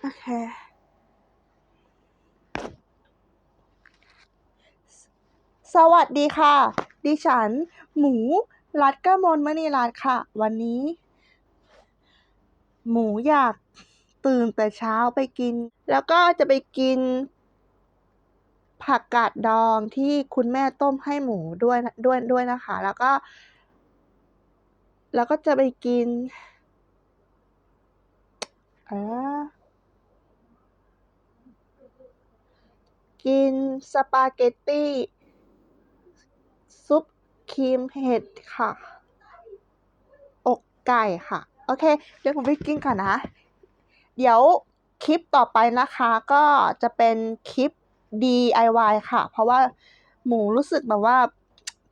โอเคสวัสดีค่ะ ดิฉัน หมูรัดกมลมณีรัตน์ค่ะ วันนี้ หมูอยากตื่นแต่เช้าไปกิน แล้วก็จะไปกิน ผักกาดดองที่คุณแม่ต้มให้หมูด้วยด้วยด้วยนะคะ แล้วก็ แล้วก็จะไปกินอ่า กินสปาเกตตี้ซุปครีมเห็ดค่ะ อกไก่ค่ะ โอเค เดี๋ยวผมไปกินก่อนนะ เดี๋ยวคลิปต่อไปนะคะก็จะเป็นคลิป DIY ค่ะ เพราะว่าหมูรู้สึกแบบว่า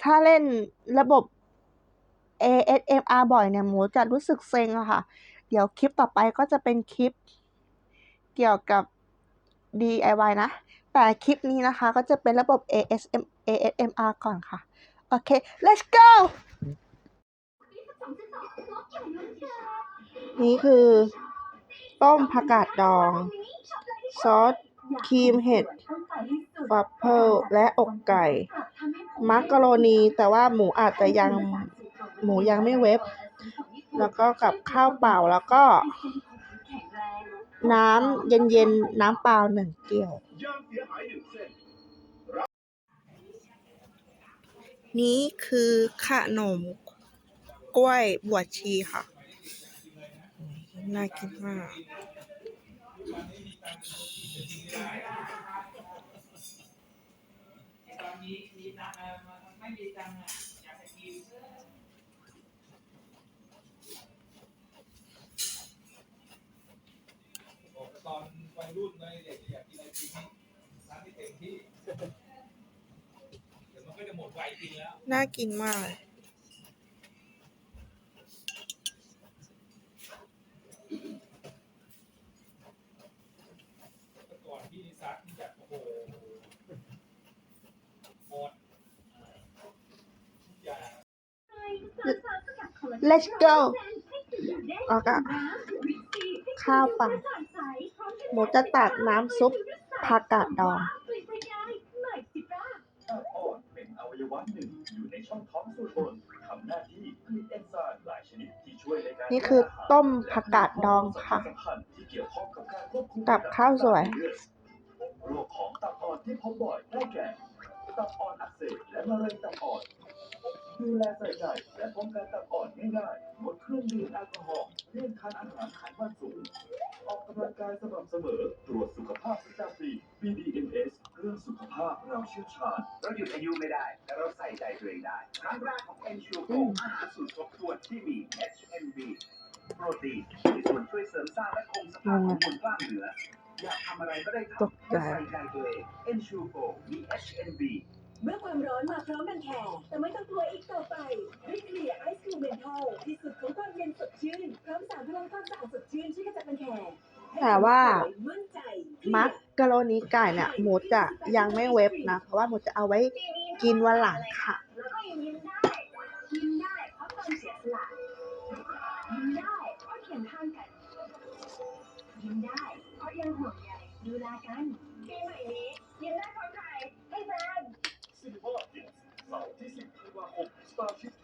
ถ้าเล่นระบบ ASMR บ่อยเนี่ยหมูจะรู้สึกเซ็งอะค่ะ เดี๋ยวคลิปต่อไปก็จะเป็นคลิปเกี่ยวกับ DIY นะ แต่คลิปนี้นะคะก็จะเป็นระบบ ASM ASMR ก่อนค่ะ โอเค let's go นี่คือ ต้มผักกาดดอง ซอสครีมเห็ดฟัฟเฟิลและอกไก่ มักกะโรนี แต่ว่าหมูอาจจะยังหมูยังไม่เวฟแล้วก็กับข้าวเปล่าแล้วก็ น้ำเย็นๆ น้ำเปล่าหนึ่งแก้วนี่คือขนมกล้วยบวชชีค่ะ น่ากินมากบอก ตอนวัยรุ่นในเด็กอยากกินไอติมนี่ร้านที่เต็มที่เดี๋ยวมันก็จะหมดวัยกินแล้ว น่ากินมากเลยแต่ก่อนที่ซัดนี่แบบโอ้โหหมดทุกอย่าง let's go แล้วก็ข้าวปล่า หมูจะตักน้ำซุปผักกาดดองตับอ่อนเป็นอวัยวะหนึ่งอยู่ในช่องท้องส่วนบนทำหน้าที่ผลิตเอนไซม์หลายชนิดที่ช่วยในการนี่คือต้มผักกาดดองค่ะสำคัญที่เกี่ยวข้องกับการควบคุมกับข้าวสวย โรคของตับอ่อนที่พบบ่อยได้แก่ตับอ่อนอักเสบและมะเร็งตับอ่อนดูแลใส่ใจและป้องกันตับอ่อนง่ายๆงดเครื่องดื่มแอลกอฮอล์เลี่ยงทานอาหารไภาพเราเชี่ยวชาญเราหยุดอายุไม่ได้ แต่เราใส่ใจตัวเองได้ครั้งแรกของ Ensure อื Go มอาหารสูตรครบถ้วนที่มี HMB โปรตีนมีส่วนช่วยเสริมสร้างและคงสภาพของมวลกล้ามเนื้ออยากทำอะไรก็ได้ตกทำใจเพราะใส่ใจตัวเอง Ensure Go มี HMB เมื่อความร้อนมาพร้อมรังแคแต่ไม่ต้องกลัวอีกต่อไปด้วยเคลียร์ไอซ์คูเมนทัลที่สุดของความเย็นสดชื่นพร้อมสารพลังความสะอาดสดชื่นช่วยขจัดรังแคแต่ว่ามั่นใจมัก กะโรนีไก่เนี่ยหมูจะยังไม่เวฟนะ เพราะว่าหมูจะเอาไว้กินวันหลังค่ะดูแลกันปีใหม่นี้ยิ้มได้พราะใครให้แฟนซินิว่าเเสาร์ที่10ธันวาคมสงครารวาลสดมันจะแพ้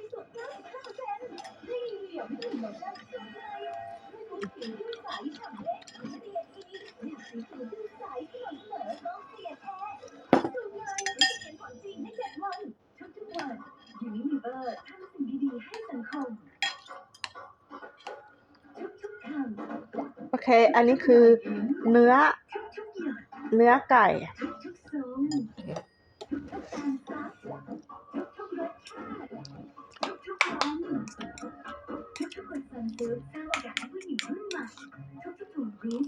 อเคอันนี้คือเนื้อ เนื้อไก่ ทุกๆทรงทุกๆการซักทุกๆรสชาติทุกคนสันซึกสร้าอกาสให้ผู้หญิงรุ่นใหม่ทุกๆถุงกรุ๊ป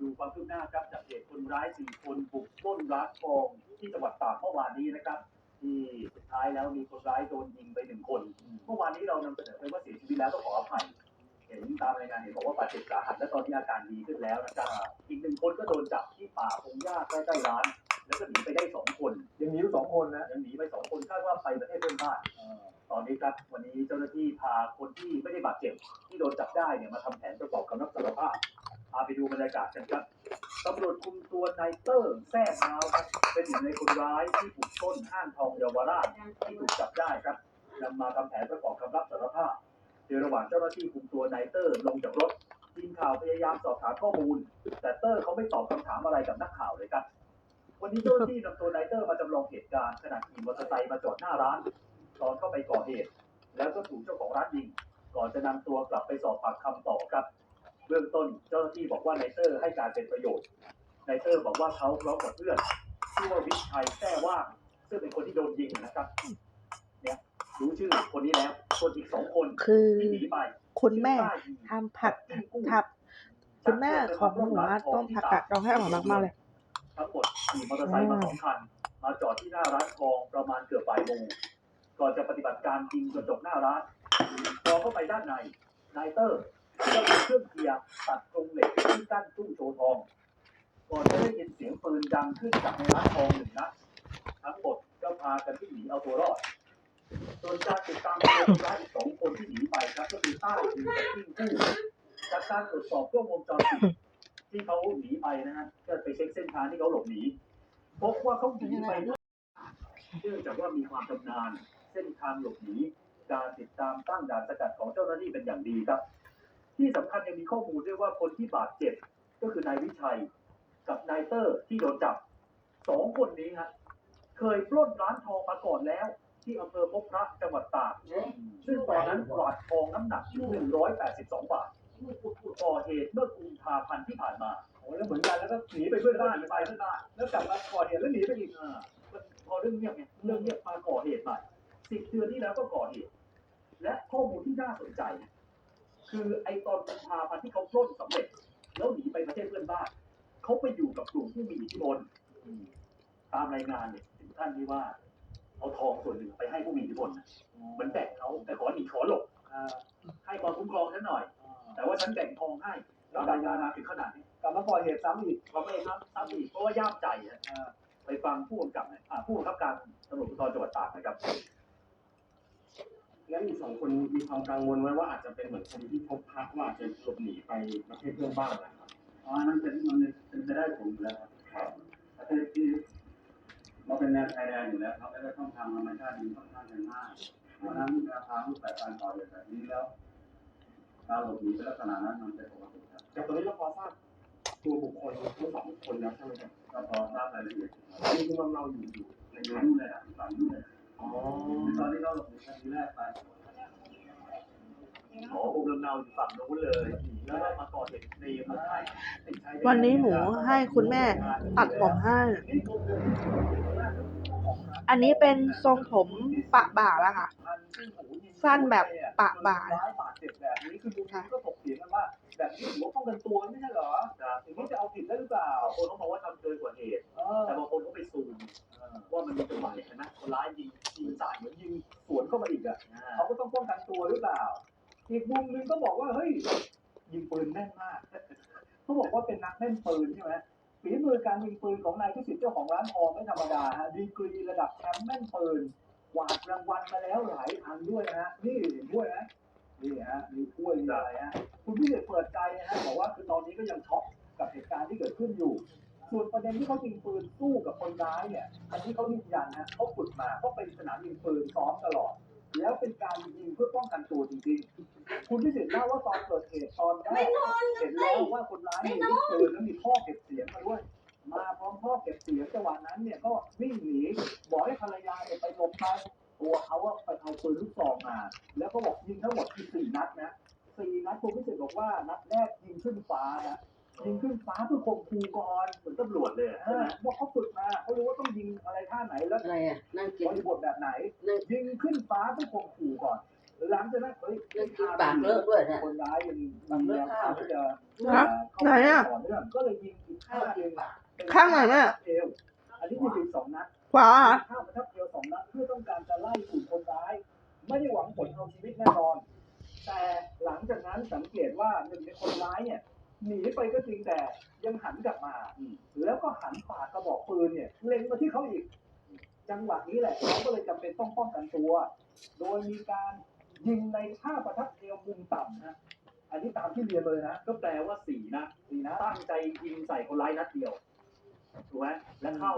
ดูความคืบหน้าครับจากเหตุคนร้ายสี่คนบุกปล้นร้านทองที่จังหวัดตากเมื่อวานนี้นะครับ ที่สุดท้ายแล้วมีคนร้ายโดนยิงไปหนึ่งคนเมื่อวานนี้เรานำเสนอไปว่าเสียชีวิตแล้วก็ขออภัยเห็นตามรายงานเห็นบอกว่าบาดเจ็บสาหัสและตอนนี้อาการดีขึ้นแล้วนะครับอีกหนึ่งคนก็โดนจับที่ป่าพงหญ้าใกล้ๆร้าน แล้วก็หนีไปได้สองคนยังหนีไปสองคนนะยังหนีไปสองคนคาดว่าไปประเทศเพื่อนบ้านตอนนี้ครับวันนี้เจ้าหน้าที่พาคนที่ไม่ได้บาดเจ็บที่โดนจับได้เนี่ยมาทำแผนประกอบคำรับสารภาพพาไปดูบรรยากาศกันครับตำรวจคุมตัวนายเตอร์แท้เท้าครับเป็นหนึ่งในคนร้ายที่บุกปล้นห้างทองเยาวราชที่ถูกจับได้ครับนำมาทำแผนประกอบคำรับสารภาพโดยระหว่างเจ้าหน้าที่คุมตัวนายเตอร์ลงจากรถทีมข่าวพยายามสอบถามข้อมูล แต่เตอร์เขาไม่ตอบคำถามอะไรกับนักข่าวเลยครับวันนี้เจ้าหน้าที่นำตัวนายเตอร์มาจำลองเหตุการณ์ขณะขี่มอเตอร์ไซค์มาจอดหน้าร้าน ตอนเข้าไปก่อเหตุ แล้วก็ถูกเจ้าของร้านยิงก่อนจะนำตัวกลับไปสอบปากคำต่อครับ เบื้องต้นเจ้าหน้าที่บอกว่านายเตอร์ให้การเป็นประโยชน์นายเตอร์บอกว่าเขาพร้อมกับเพื่อนชื่อว่าวิชัยแท้ว่างซึ่งเป็นคนที่โดนยิงนะครับเนี่ยรู้ชื่อคนนี้แล้วส่วนอีกสองคนคือที่หนีไปคุณแม่ชื่อป้ายีทำผัดทับคุณแม่ของหนูว่าต้มผักกาดดองให้อร่อยมากๆเลยทั้งหมดขี่มอเตอร์ไซค์มาสองคันมาจอดที่หน้าร้านทองประมาณเกือบบ่ายโมงก่อนจะปฏิบัติการยิงกระจกหน้าร้านพอเข้าไปด้านในนายเตอร์ก็ เอาเครื่องเกียร์ตัดตรงเหล็กที่กั้นตู้โชว์ทอง ก่อนจะได้ยินเสียงปืนดังขึ้นจากในร้านทองหนึ่งนัด ทั้งหมดก็พากันที่หนีเอาตัวรอดส่วนการติดตามตัวคนร้ายอีกสองคนที่หนีไปครับก็คือต้าคือกับกิ้งกู้จากการตรวจสอบกล้องวงจรปิดที่เขาหนีไปนะฮะก็ไปเช็คเส้นทางที่เขาหลบหนีพบว่าเขาหนีไปเนื่องจากว่ามีความชำนาญเส้นทางหลบหนีการติดตามตั้งด่านสกัดของเจ้าหน้าที่เป็นอย่างดีครับ ที่สำคัญยังมีข้อมูลด้วยว่าคนที่บาดเจ็บก็คือนายวิชัยกับนายเตอร์ที่โดนจับสองคนนี้ฮะเคยปล้นร้านทองมาก่อนแล้ว ที่อำเภอพบพระจังหวัดตากซึ่งตอนนั้นกวาดทองน้ำหนัก182 บาทก่อเหตุเมื่อกุมภาพันธ์ที่ผ่านมาโอ้แล้วเหมือนกันแล้วก็หนีไปเพื่อนบ้านหนีไปเพื่อนบ้านแล้วกลับมาก่อเหตุแล้วหนีไปอีกอ่าพอเรื่องเงียบไงเรื่องเงียบมาก่อเหตุใหม่สิบเดือนที่แล้วก็ก่อเหตุและข้อมูลที่น่าสนใจ คือไอตอนกุมภาพันธ์ที่เขาปล้นสำเร็จ แล้วหนีไปประเทศเพื่อนบ้านเขาไปอยู่กับกลุ่มผู้มีอิทธิพลตามรายงานเนี่ยถึงขั้นที่ว่า เอาทองส่วนหนึ่งไปให้ผู้มีอิทธิพลนะเหมือนแบ่งเขาแต่ขอหนีขอหลบให้ความคุ้มครองฉันหน่อย แต่ว่าฉันแบ่งทองให้แล้วรายงานมาถึงขนาดนี้กลับมาก่อเหตุซ้ำอีกเขาไม่ซ้ำซ้ำอีกเพราะว่าย่ามใจอะไปฟังผู้กำกับหน่อยอ่าผู้บังคับการตำรวจภูธรจังหวัดตากนะครับ แล้วอีกสองคนมีความกังวลไว้ว่าอาจจะเป็นเหมือนคนที่พบพระว่าอาจจะหลบหนีไปประเทศเพื่อนบ้านนะครับอ๋อนั่นเป็นมันเป็นไปได้ผมอยู่แล้วครับประเทศที่เราเป็นแนวชายแดนอยู่แล้วเราได้ช่องทางธรรมชาติมีค่อนข้างจะง่ายเพราะฉะนั้นราคารูปแบบการก่อเหตุแบบนี้แล้วการหลบหนีเป็นลักษณะนั้นมันเป็นปกติครับแต่ตอนนี้เราพอทราบตัวบุคคลทั้งสองคนแล้วใช่ไหมครับก็พอทราบรายละเอียดจริงๆเราอยู่อยู่ในในเมืองนู้นเลยอะฝั่งนู้นเลย อ๋อตอนที่เราหลบหนีคดีแรกไปหมอภูมิลำเนาอยู่ฝั่งนู้นเลย แล้วก็มาก่อเหตุในเมืองไทยวันนี้หนูให้คุณแม่ตัดผมให้ อันนี้เป็นทรงผมปะบ่าแล้วค่ะ สั้นแบบปะบ่าร้ายบาดเจ็บแบบนี้คือดูก็ถกเถียงกันว่าแบบนี้ถือว่าป้องกันตัวไม่ใช่เหรออย่างนี้จะเอาผิดได้หรือเปล่าบางคนเขาบอกว่าทำเกินกว่าเหตุ แต่บางคนเขาไปซูม ว่ามันมีจังหวะเห็นไหมคนร้ายยิงยิงสายเหมือนยิงสวนเข้ามาอีกอะเขาก็ต้องป้องกันตัวหรือเปล่า อีกมุมหนึงก็บอกว่าเฮ้ยยิงปืนแม่นมากเขาบอกว่าเป็นนักเล่นปืนใช่ไหมฝีมือการยิงปืนของนายพิสิทธิ์เจ้าของร้านทองไม่ธรรมดาฮะดีกรีระดับแชมป์แม่นปืนกวาดรางวัลมาแล้วหลายอันด้วยนะฮะนี่เห็นด้วยนะนี่ฮะมีถ้วยมีอะไรฮะคุณพิเศษเปิดใจนะฮะบอกว่าคือตอนนี้ก็ยังช็อกกับเหตุการณ์ที่เกิดขึ้นอยู่ ส่วนประเด็นที่เขายิงปืนสู้กับคนร้ายเนี่ย อันนี้เขายืนยันนะเขาฝึกมาเขาไปสนามยิงปืนซ้อมตลอด แล้วเป็นการยิงเพื่อป้องกันตัวจริงๆ คุณพิสิทธิ์เล่าว่าตอนเกิดเหตุตอนแรกเห็นแล้วว่าคนร้ายเนี่ยยิงปืนแล้วมีท่อเก็บเสียงมาด้วย มาพร้อมท่อเก็บเสียงจังหวะนั้นเนี่ยก็วิ่งหนีบอกให้ภรรยาเนี่ยไปหลบไปตัวเขาว่าไปเอาปืนลูกซองมา แล้วก็บอกยิงทั้งหมดคือสี่นัดนะสี่นัดคุณพิสิทธิ์บอกว่านัดแรกยิงขึ้นฟ้านะยิงขึ้นฟ้าเพื่อข่มขู่ก่อน อะไรท่าไหนแล้วอะไรอะนั่งกิบนริบทแบบไหนนั่งยิงขึ้นฟ้าเพื่อข่มขู่ก่อน หลังจากนั้นเฮ้ยเลิกกินปากเลิกด้วยเนี่ยคนร้ายยังปากเลิกข้าวที่จะฮะไหนอะต่อเนื่องก็เลยยิงอีกข้าวข้างกินปากข้างไหนแม่เอวอันนี้ยิงถึงสองนัดขวาเหรอข้ามประทับเอวสองนัดเพื่อต้องการจะไล่กลุ่มคนร้าย ไม่ได้หวังผลเอาชีวิตแน่นอน แต่หลังจากนั้นสังเกตว่าหนึ่งในคนร้ายเนี่ยหนีไปก็จริงแต่ยังหันกลับมา แล้วก็หันปากกระบอกปืนเนี่ยเล็งมาที่เขาอีก จังหวะนี้แหละเขาก็เลยจำเป็นต้องป้องกันตัว โดยมีการยิงในท่าประทับเอวมุมต่ำนะ อันนี้ตามที่เรียนเลยนะ ก็แปลว่าสี่นะสี่นะตั้งใจยิงใส่คนร้ายนัดเดียวถูกไหมแล้วเข้า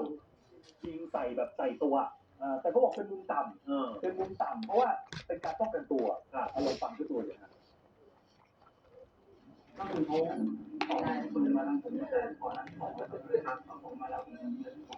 ยิงใส่แบบใส่ตัวเอ่อแต่เขาบอกเป็นมุมต่ำเป็นมุมต่ำเพราะว่าเป็นการป้องกันตัวอะเอาลองฟังด้วยตัวเลยนะก็คือเขาออกปืนมาทางผมแต่ก่อนนั้นออกมาเลยครับผมมาแล้วออกไปแล้วแล้วเขาเห็นผมออกมาผมเข้าเข้ามาดูก็คือเป็นห่วงพี่น้องครับเพราะว่าเออจะเดินไปที่หมดส่วนก็ดีผมก็พยายามมองหาแล้ว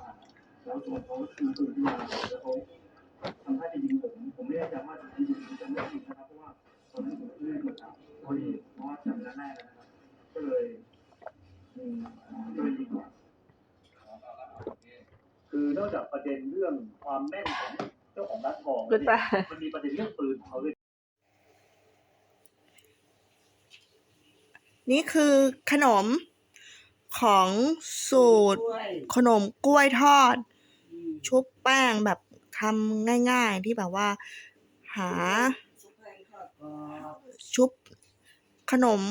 มันมีประเด็นเรื่องปืนของเขาด้วยนี่คือขนมของสูตรด้วยขนมกล้วยทอด ชุบแป้งแบบทำง่ายๆที่แบบว่า หาซุปแป้งทอดกรอบชุบขนม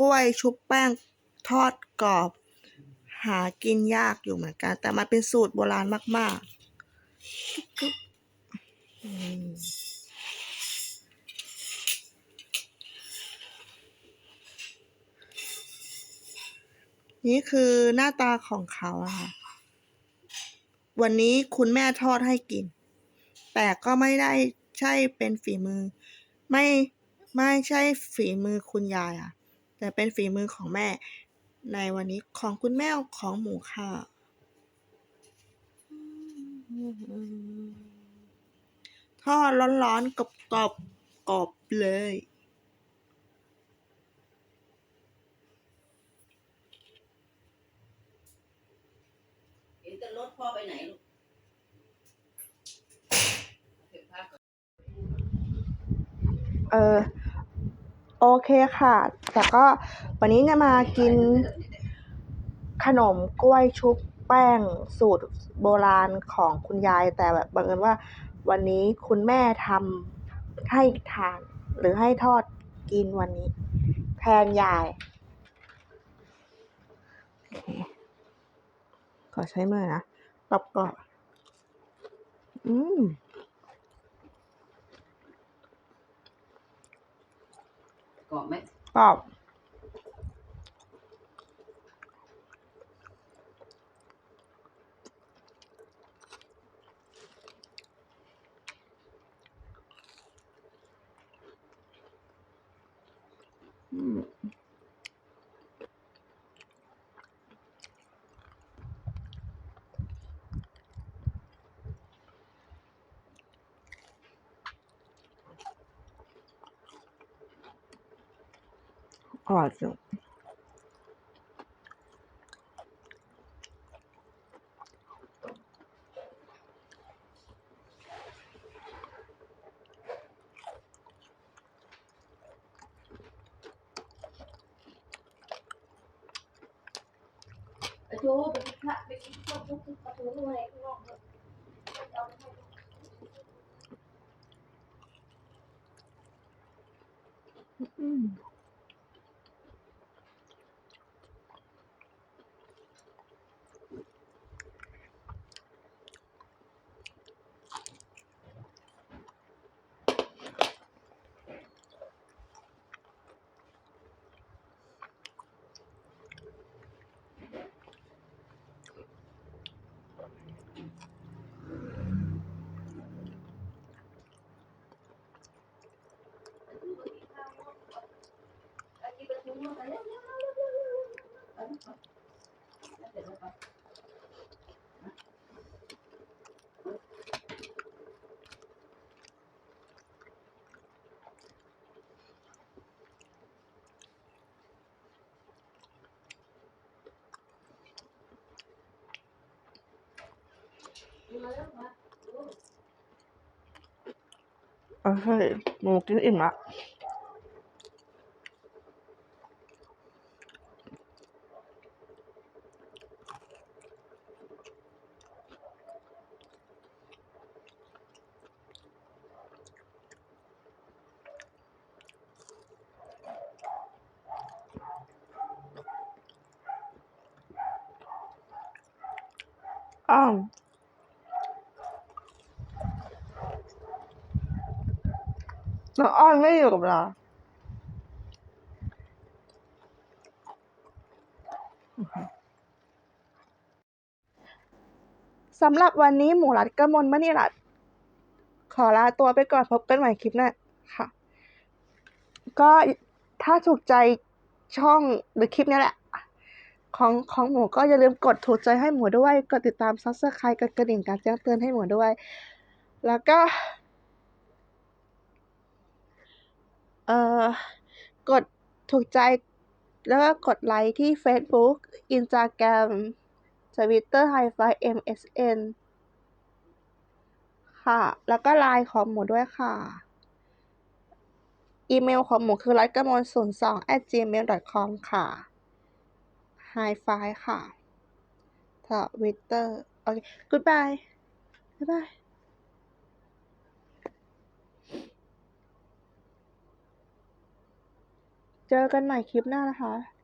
กล้วยชุบแป้งทอดกรอบ หากินยากอยู่เหมือนกัน แต่มันเป็นสูตรโบราณมากๆอืม นี่คือหน้าตาของเขาอะค่ะ วันนี้คุณแม่ทอดให้กิน แต่ก็ไม่ได้ใช่เป็นฝีมือ ไม่ไม่ใช่ฝีมือคุณยายอะแต่เป็นฝีมือของแม่ ในวันนี้ของคุณแม่ของหมูค่ะ ทอดร้อนๆกรอบๆกรอบเลยเห็นแต่รถพ่อไปไหนลูกเก็บผ้าก่อนเออโอเคค่ะ แต่ก็วันนี้จะมากินขนมกล้วยชุบแป้งสูตรโบราณของคุณยายแต่แบบบังเอิญว่า วันนี้คุณแม่ทำให้ทานหรือให้ทอดกินวันนี้ แทนยายโอเคขอใช้มือนะกรอบกรอบๆอืมกรอบไหมกรอบ อร่อยจังไอ้โจ้ไปกินข้าวไป น้อกเลยเอไปให้อืมโอเคหมูกินะอ้าวน้องอ้อนไม่อยู่กับเราสำหรับวันนี้หมูรัดกระมลมณีรัตขอลาตัวไปก่อนพบกันใหม่คลิปหน้าค่ะ ก็ถ้าถูกใจช่องหรือคลิปนี้แหละ ของของหมูก็อย่าลืมกดถูกใจให้หมูด้วย กดติดตามซับสไครต์กดกระดิ่งการแจ้งเตือนให้หมูด้วย แล้วก็ เอ่อกดถูกใจ แล้วก็กดไลค์ที่ Facebook Instagram Twitter Hi-Fi MSN ค่ะ แล้วก็ไลน์ของหมูด้วยค่ะ อีเมลของหมูคือรัตกมล0 2 at gmail com ค่ะ Hi-Fi ค่ะทวิตเตอร์โอเค goodbye บ๊ายบาย เจอกันใหม่คลิปหน้านะคะ